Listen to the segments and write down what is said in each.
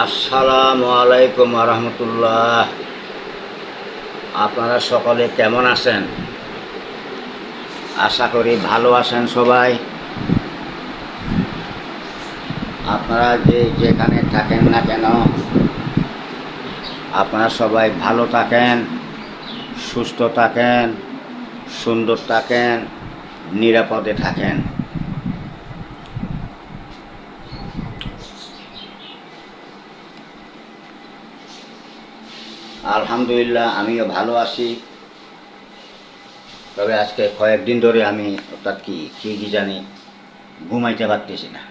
আসসালামু আলাইকুম রহমতুল্লাহ। আপনারা সকলে কেমন আছেন? আশা করি ভালো আছেন সবাই। আপনারা যে যেখানে থাকেন না কেন, আপনারা সবাই ভালো থাকেন, সুস্থ থাকেন, সুন্দর থাকেন, নিরাপদে থাকেন। আলহামদুলিল্লাহ, আমিও ভালো আছি। তবে আজকে কয়েকদিন ধরে আমি অর্থাৎ কি কি কি জানি ঘুমাইতে পারতেছি না।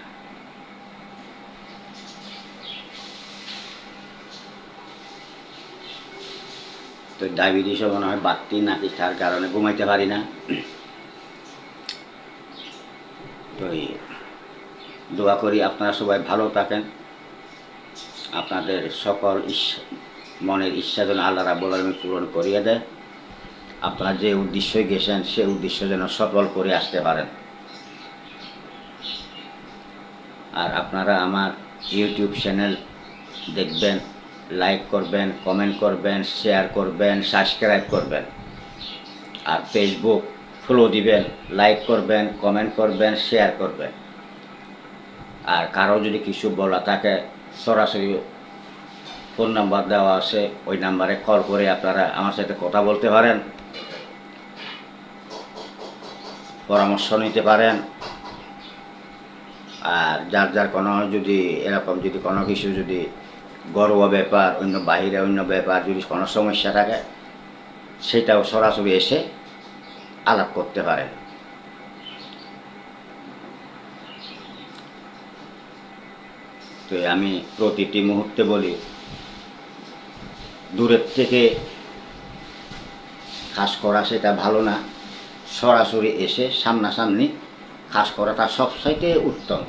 তো ডায়াবেটিসও মনে হয় বাড়তি নাকি তার কারণে ঘুমাইতে পারি না। তো দোয়া করি আপনারা সবাই ভালো থাকেন। আপনাদের সকল ইচ্ছা মনের ইচ্ছা যেন আল্লাহ রাবুল আলমী পূরণ করিয়ে দেয়। আপনারা যে উদ্দেশ্যে গেছেন, সে উদ্দেশ্য যেন সফল করে আসতে পারেন। আর আপনারা আমার ইউটিউব চ্যানেল দেখবেন, লাইক করবেন, কমেন্ট করবেন, শেয়ার করবেন, সাবস্ক্রাইব করবেন। আর ফেসবুক ফলো দিবেন, লাইক করবেন, কমেন্ট করবেন, শেয়ার করবেন। আর কারও যদি কিছু বলা থাকে, সরাসরি ফোন নাম্বার দেওয়া আছে, ওই নাম্বারে কল করে আপনারা আমার সাথে কথা বলতে পারেন, পরামর্শ নিতে পারেন। আর যার যার কোনো যদি এরকম যদি কোনো কিছু যদি গর্ব ব্যাপার, অন্য বাহিরে অন্য ব্যাপার যদি কোনো সমস্যা থাকে, সেটাও সরাসরি এসে আলাপ করতে পারেন। তো আমি প্রতিটি মুহূর্তে বলি দূরের থেকে কাজ করা সেটা ভালো না। সরাসরি এসে সামনাসামনি কাজ করাটা সব সাইতে উত্তম।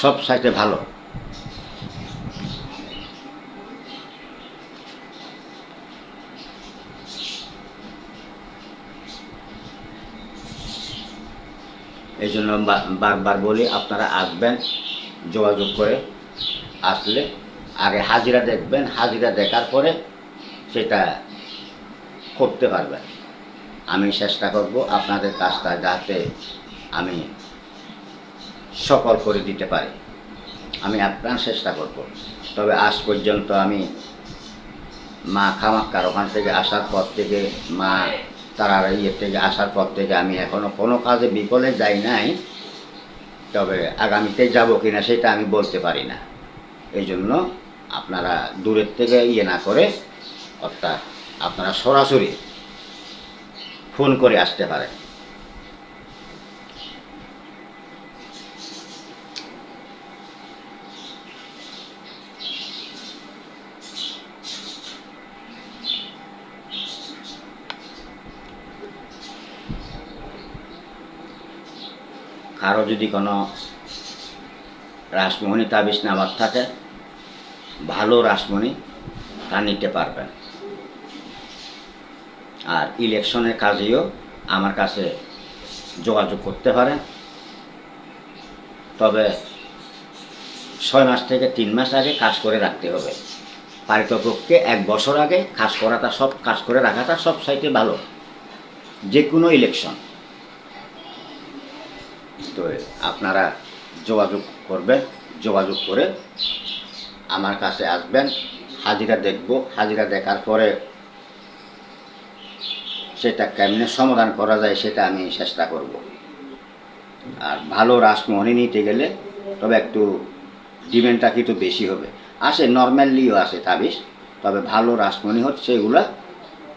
সব সাইতে ভালো। এই জন্য বারবার বলি, আপনারা আসবেন, যোগাযোগ করে আসলে আগে হাজিরা দেখবেন, হাজিরা দেখার পরে সেটা করতে পারবেন। আমি চেষ্টা করব আপনাদের কাজটা যাতে আমি সফল করে দিতে পারি। আমি আপনার চেষ্টা করব। তবে আজ পর্যন্ত আমি মা খামাক্কার, ওখান থেকে আসার পর থেকে, মা তারা ইয়ের থেকে আসার পর থেকে আমি এখনও কোনো কাজে বিফলে যাই নাই। তবে আগামীতে যাব কিনা সেটা আমি বলতে পারি না। এই জন্য আপনারা দূরের থেকে ইয়ে না করে, অর্থাৎ আপনারা সরাসরি ফোন করে আসতে পারেন। কারও যদি কোনো রাসমণি তাবিজ নামার থাকে ভালো রাসমণি তা নিতে পারবেন আর ইলেকশনের কাজেও আমার কাছে যোগাযোগ করতে পারেন তবে ছয় মাস থেকে তিন মাস আগে কাজ করে রাখতে হবে। পারিতপক্ষে এক বছর আগে কাজ করাটা সব, কাজ করে রাখাটা সব সাইটে ভালো, যে কোনো ইলেকশন। তো আপনারা যোগাযোগ করবেন, যোগাযোগ করে আমার কাছে আসবেন, হাজিরা দেখব। হাজিরা দেখার পরে সেটা কেমনে সমাধান করা যায় সেটা আমি চেষ্টা করব। আর ভালো রাসমোহনী নিতে গেলে তবে একটু ডিমান্ডটা কিন্তু বেশি হবে। আসে, নর্মালিও আসে তাবিজ, তবে ভালো রাসমণি হচ্ছে এগুলা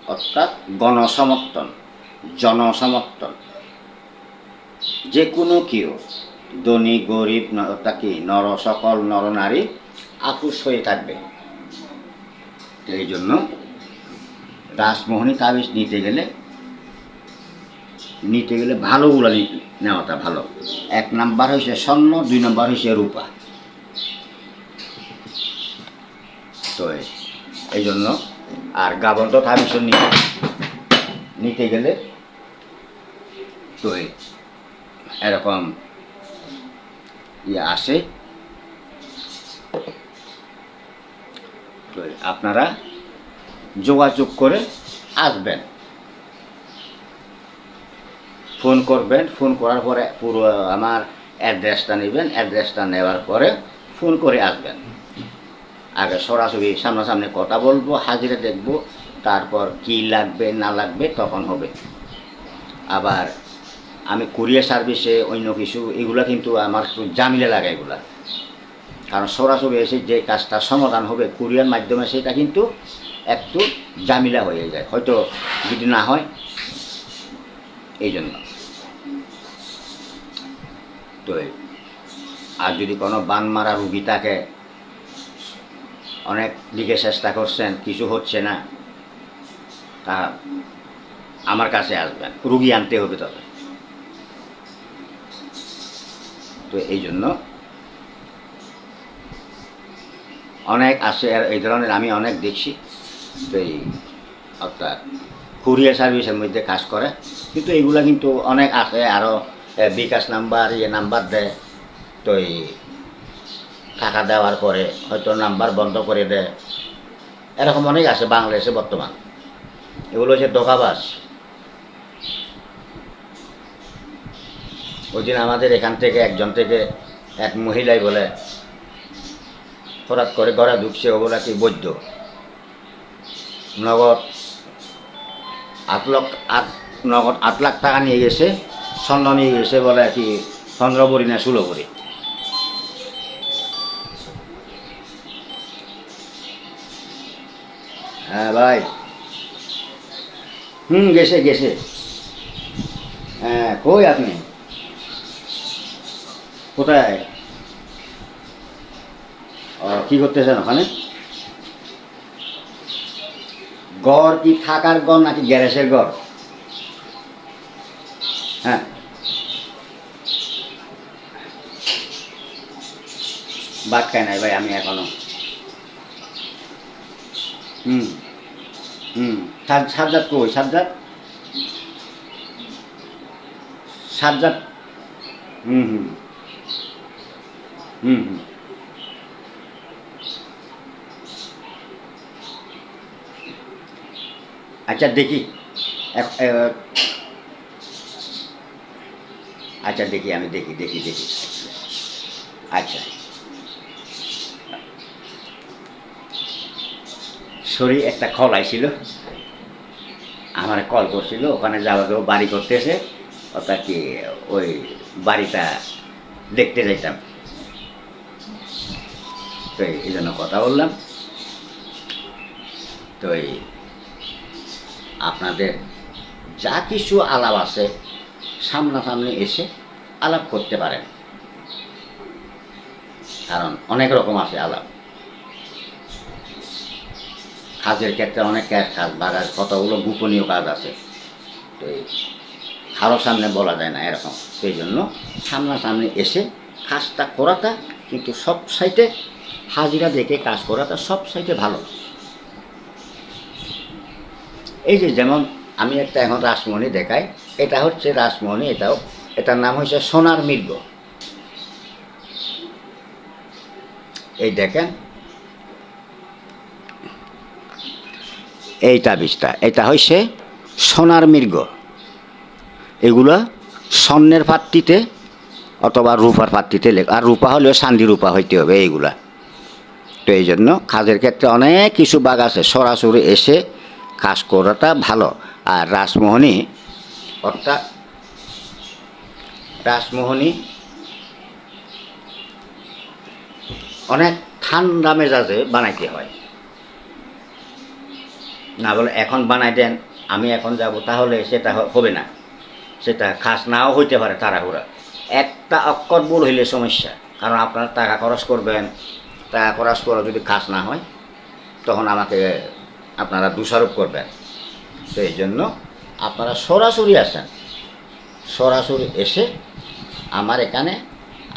অর্থাৎ গণসমর্থন, জনসমর্থন। যে কোনো কেউ, ধনী, গরিব কি, নর, সকল নরনারী আপুষ হয়ে থাকবে। তো এই জন্য রাসমোহনী তাবিজ নিতে গেলে নিতে গেলে ভালোগুলো নেওয়াটা ভালো। এক নাম্বার হয়েছে স্বর্ণ, দুই নাম্বার হয়েছে রূপা। তো এই- জন্য আর গাবন্ত তাবিজ নিতে নিতে গেলে তো এরকম ইয়ে আসে। তো আপনারা যোগাযোগ করে আসবেন। ফোন করবেন, ফোন করার পরে পুরো আমার অ্যাড্রেসটা নেবেন, অ্যাড্রেসটা নেওয়ার পরে ফোন করে আসবেন। আগে সরাসরি সামনাসামনি কথা বলব, হাজিরা দেখব, তারপর কি লাগবে, না লাগবে, তখন হবে। আবার আমি কুরিয়ার সার্ভিসে অন্য কিছু, এগুলো কিন্তু আমার একটু জামিলে লাগে এগুলা। কারণ সরাসরি এসে যে কাজটা সমাধান হবে কুরিয়ার মাধ্যমে, সেটা কিন্তু একটু জামিলা হয়ে যায়, হয়তো যদি না হয়। এই জন্য তো আর যদি কোনো বান মারা রুগী থাকে অনেক দিকে চেষ্টা করছেন, কিছু হচ্ছে না, তা আমার কাছে আসবেন, রুগী আনতে হবে তবে তো এই জন্য অনেক আছে, আর এই ধরনের আমি অনেক দেখছি। তো এই অর্থাৎ কুরিয়ার সার্ভিসের মধ্যে কাজ করে। কিন্তু এইগুলা কিন্তু অনেক আছে আরও বিকাশ নাম্বার ইয়ে নাম্বার দেয়। তো এই টাকা দেওয়ার পরে হয়তো নাম্বার বন্ধ করে দেয়। এরকম অনেক আছে বাংলাদেশে বর্তমান। এগুলো হচ্ছে দোকাবাস ওই দিন আমাদের এখান থেকে একজন থেকে এক মহিলাই বলে হঠাৎ করে ঘরে ঢুকছে ওগুলা কি বৈধ নগদ আট লাখ আট, নগদ আট লাখ টাকা নিয়ে গেছে, স্বর্ণ নিয়ে গেছে বলে কি পনেরো না ষোলো হ্যাঁ ভাই। হুম, গেছে গেছে। হ্যাঁ কই আপনি? কোথায়? কি করতেছেন ওখানে? গড় কি থাকার গড় নাকি গ্যারেজের গড়? হ্যাঁ। খাই নাই ভাই, আমি এখনও। হুম হুম। সাত কই? সাতজাত সাতজাত হুম হুম। হুম হুম। আচ্ছা দেখি। আচ্ছা দেখি, আমি দেখি দেখি দেখি। আচ্ছা। শরীর একটা কল আইছিল। আমার কল করছিল, ওখানে যাওয়া যাব বাড়ি করতেছে। অর্থাৎ কি, ওই বাড়িটা দেখতে যাইতাম। তো এই জন্য কথা বললাম। তো এই আপনাদের যা কিছু আলাপ আছে সামনাসামনি এসে আলাপ করতে পারেন। কারণ অনেক রকম আছে আলাপ। কাজের ক্ষেত্রে অনেক কাজ- বাগার কতগুলো গোপনীয় কাজ আছে। তো কারও সামনে বলা যায় না এরকম। সেই জন্য সামনাসামনি এসে কাজটা করাটা কিন্তু সব সাইটে হাজিরা দেখে কাজ করাটা সব সাইটে ভালো। এই যে যেমন আমি একটা এখন রাসমণি দেখাই, এটা হচ্ছে রাসমণি, এটাও, এটার নাম হচ্ছে সোনার মৃগ। এই দেখেন। এইটা বিষটা, এটা হচ্ছে সোনার মৃগ। এগুলা স্বর্ণের পাত্রিতে অথবা রূপার পাত্রিতে লেখ, আর রূপা হলেও সান্দি রূপা হইতে হবে এইগুলা। তো এই জন্য কাজের ক্ষেত্রে অনেক কিছু বাঘ আছে, সরাসরি এসে কাজ করাটা ভালো। আর রাসমোহনী অর্থাৎ রাসমোহনী অনেক ঠান্ডা মেজাজে বানাইতে হয়। না বলে এখন বানাই দেন, আমি এখন যাব তাহলে সেটা হবে না। সেটা খাস নাও হইতে পারে তাড়াহুড়া। একটা অক্ষর ভুল হইলে সমস্যা, কারণ আপনারা টাকা খরচ করবেন। টাকা খরচ করা যদি খাস না হয়, তখন আমাকে আপনারা দোষারোপ করবেন। তো এই জন্য আপনারা সরাসরি আসেন। সরাসরি এসে আমার এখানে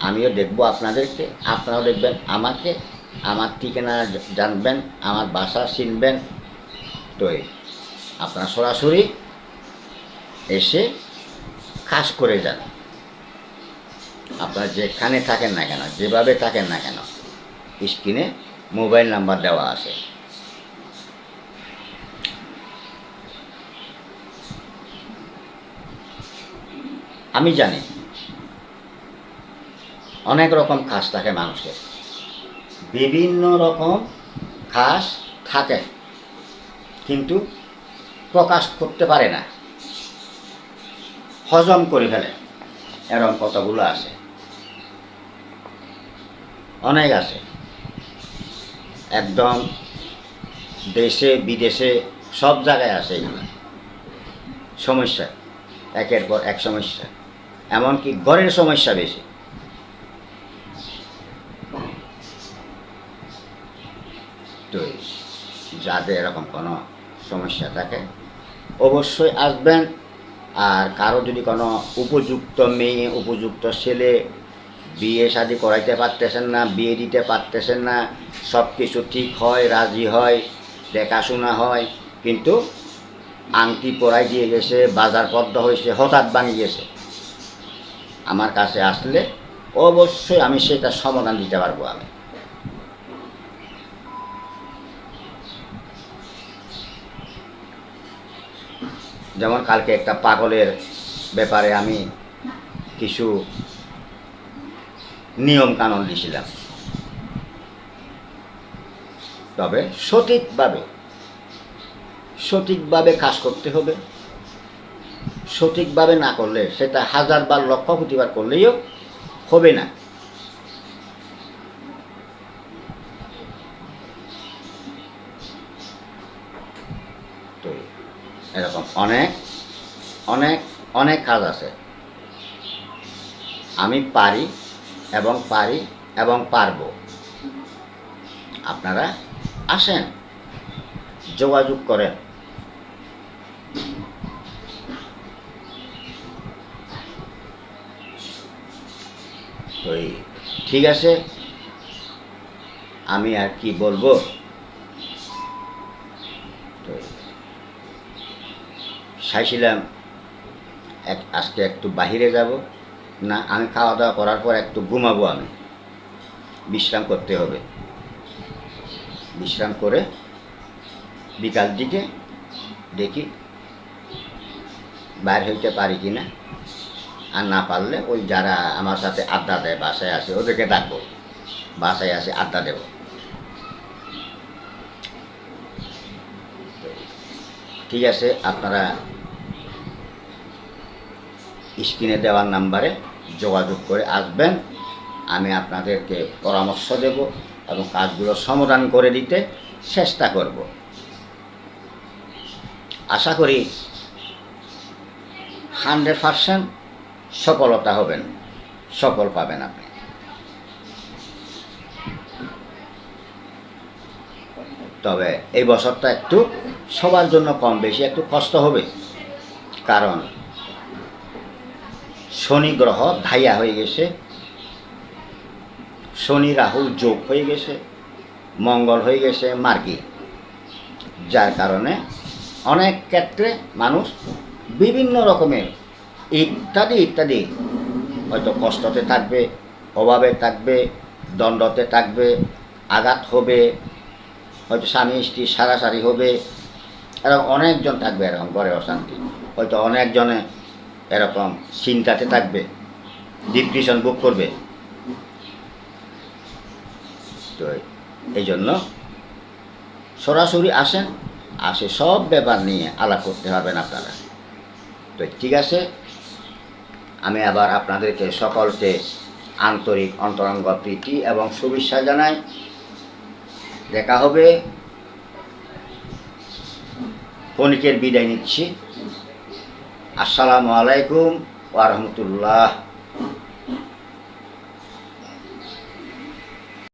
আমিও দেখব আপনাদেরকে, আপনারাও দেখবেন আমাকে, আমার ঠিকানা জানবেন, আমার বাসা চিনবেন। তো আপনারা সরাসরি এসে কাজ করে যান। আপনারা যেখানে থাকেন না কেন, যেভাবে থাকেন না কেন, স্ক্রিনে মোবাইল নাম্বার দেওয়া আছে। আমি জানি, অনেক রকম কাজ থাকে মানুষের। বিভিন্ন রকম খাস থাকে, কিন্তু প্রকাশ করতে পারে না। হজম করে ফেলে এরকম কতগুলো আছে? অনেক আছে। একদম দেশে, বিদেশে সব জায়গায় আছে এগুলো। সমস্যা, একের পর এক সমস্যা। এমনকি ঘরের সমস্যা বেশি। তো যাদের এরকম কোনো সমস্যা থাকে, অবশ্যই আসবেন। আর কারও যদি কোনো উপযুক্ত মেয়ে, উপযুক্ত ছেলে বিয়ে শাদি করাইতে পারতেছেন না, বিয়ে দিতে পারতেছেন না সব কিছু ঠিক হয়, রাজি হয়, দেখাশোনা হয়, কিন্তু আংটি পরাই দিয়ে গেছে, বাজার পদ্ম হয়েছে, হঠাৎ গেছে। আমার কাছে আসলে অবশ্যই আমি সেটা সমাধান দিতে পারব আমি। যেমন কালকে একটা পাগলের ব্যাপারে আমি কিছু নিয়ম কানুন দিয়েছিলাম তবে সঠিকভাবে সঠিকভাবে কাজ করতে হবে। সঠিকভাবে না করলে, সেটা হাজারবার লক্ষ কোটিবার করলেও হবে না। তো এরকম অনেক অনেক অনেক কাজ আছে। আমি পারি এবং পারি এবং পারব। আপনারা আসেন, যোগাযোগ করেন। ঠিক আছে? আমি আর কি বলব? চাইছিলাম এক, আজকে একটু বাহিরে যাব। না, আমি খাওয়া দাওয়া করার পর একটু ঘুমাবো আমি। বিশ্রাম করতে হবে। বিশ্রাম করে বিকাল দিকে দেখি বাইর হইতে পারি কি না আর না পারলে ওই যারা আমার সাথে আড্ডা দেয়, বাসায় আসে, ওদেরকে ডাকবো। বাসায় আসে, আড্ডা দেব। ঠিক আছে, আপনারা স্ক্রিনে দেওয়ার নাম্বারে যোগাযোগ করে আসবেন। আমি আপনাদেরকে পরামর্শ দেব এবং কাজগুলো সমাধান করে দিতে চেষ্টা করব। আশা করি হান্ড্রেড পারসেন্ট সফলতা হবেন, সফল পাবেন আপনি। তবে এই বছরটা একটু সবার জন্য কম বেশি, একটু কষ্ট হবে। কারণ শনি গ্রহ ধাইয়া হয়ে গেছে, শনি রাহু যোগ হয়ে গেছে, মঙ্গল হয়ে গেছে, মার্গী। যার কারণে অনেক ক্ষেত্রে মানুষ বিভিন্ন রকমের ইত্যাদি ইত্যাদি। হয়তো কষ্টতে থাকবে, অভাবে থাকবে, দণ্ডতে থাকবে, আঘাত হবে, হয়তো স্বামী স্ত্রী সারাসারি হবে, এরকম অনেকজন থাকবে এরকম ঘরে অশান্তি। হয়তো অনেকজনে এরকম চিন্তাতে থাকবে ডিপ্রেশন বুক করবে। তো এই জন্য সরাসরি আসেন, আসে সব ব্যাপার নিয়ে আলাপ করতে পারবেন আপনারা। তো ঠিক আছে। আমি আবার আপনাদেরকে সকলকে আন্তরিক অন্তরঙ্গ প্রীতি এবং শুভেচ্ছা জানাই। দেখা হবে। ফণিকের বিদায় নিচ্ছি। আসসালামু আলাইকুম ওয়া রাহমাতুল্লাহ।